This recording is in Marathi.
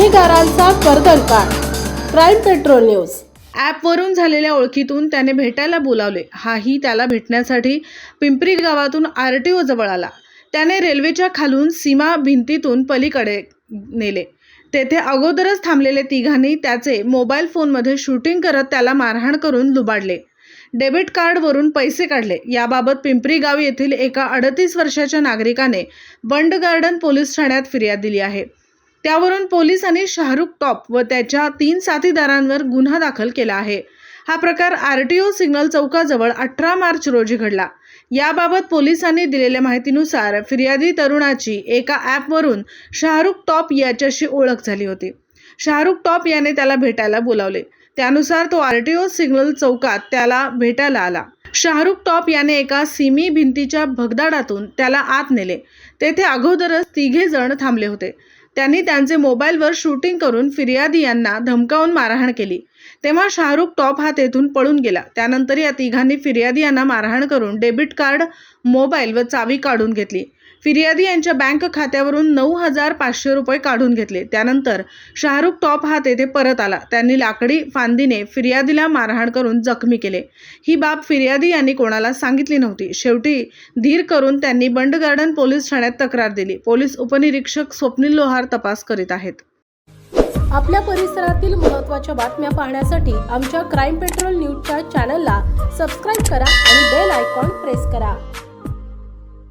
बातमीदारांचा कर्दनकाळ क्राईम पेट्रोल न्यूज. ॲपवरून झालेल्या ओळखीतून त्याने भेटायला बोलावले. हाही त्याला भेटण्यासाठी पिंपरी गावातून आर टी ओ जवळ आला. त्याने रेल्वेच्या खालून सीमा भिंतीतून पलीकडे नेले. तेथे अगोदरच थांबलेले तिघांनी त्याचे मोबाईल फोनमध्ये शूटिंग करत त्याला मारहाण करून लुबाडले. डेबिट कार्डवरून पैसे काढले. याबाबत पिंपरी गाव येथील एका अडतीस वर्षाच्या नागरिकाने बंड गार्डन पोलीस ठाण्यात फिर्याद दिली आहे. त्यावरून पोलिसांनी शाहरुख टॉप व त्याच्या तीन साथीदारांवर गुन्हा दाखल केला आहे. हा प्रकार आर टी ओ सिग्नल चौकाजवळ अठरा मार्च रोजी घडला. याबाबत पोलिसांनी दिलेल्या माहितीनुसार फिर्यादी तरुणाची एका ॲपवरून शाहरुख टॉप याच्याशी ओळख झाली होती. शाहरुख टॉप याने त्याला भेटायला बोलावले. त्यानुसार तो आर टी ओ सिग्नल चौकात त्याला भेटायला आला. शाहरुख टॉप याने एका सिमी भिंतीच्या भगदाडातून त्याला आत नेले. तेथे अगोदरच तिघे जण थांबले होते. त्यांनी त्यांचे मोबाईलवर शूटिंग करून फिर्यादी यांना धमकावून मारहाण केली. तेव्हा शाहरुख टॉप हा येथून पळून गेला. त्यानंतर या तिघांनी फिर्यादी यांना मारहाण करून डेबिट कार्ड मोबाईल व चावी काढून घेतली. फिर्यादी यांच्या बँक खात्यावरून नऊ हजार पाचशे रुपये काढून घेतले. त्यानंतर शाहरुख टॉप हा तेथे परत आला. त्यांनी लाकडी फांदीने फिर्यादीला मारहाण करून जखमी केले. ही बाब फिर्यादी यांनी कोणाला सांगितली नव्हती. शेवटी धीर करून त्यांनी बंड गार्डन पोलीस ठाण्यात तक्रार दिली. पोलीस उपनिरीक्षक स्वप्नील लोहार तपास करीत आहेत. आपल्या परिसरातील महत्त्वाच्या बातम्या पाहण्यासाठी आमच्या क्राईम पेट्रोल न्यूजच्या चॅनलला सबस्क्राईब करा आणि बेल आयकॉन प्रेस करा.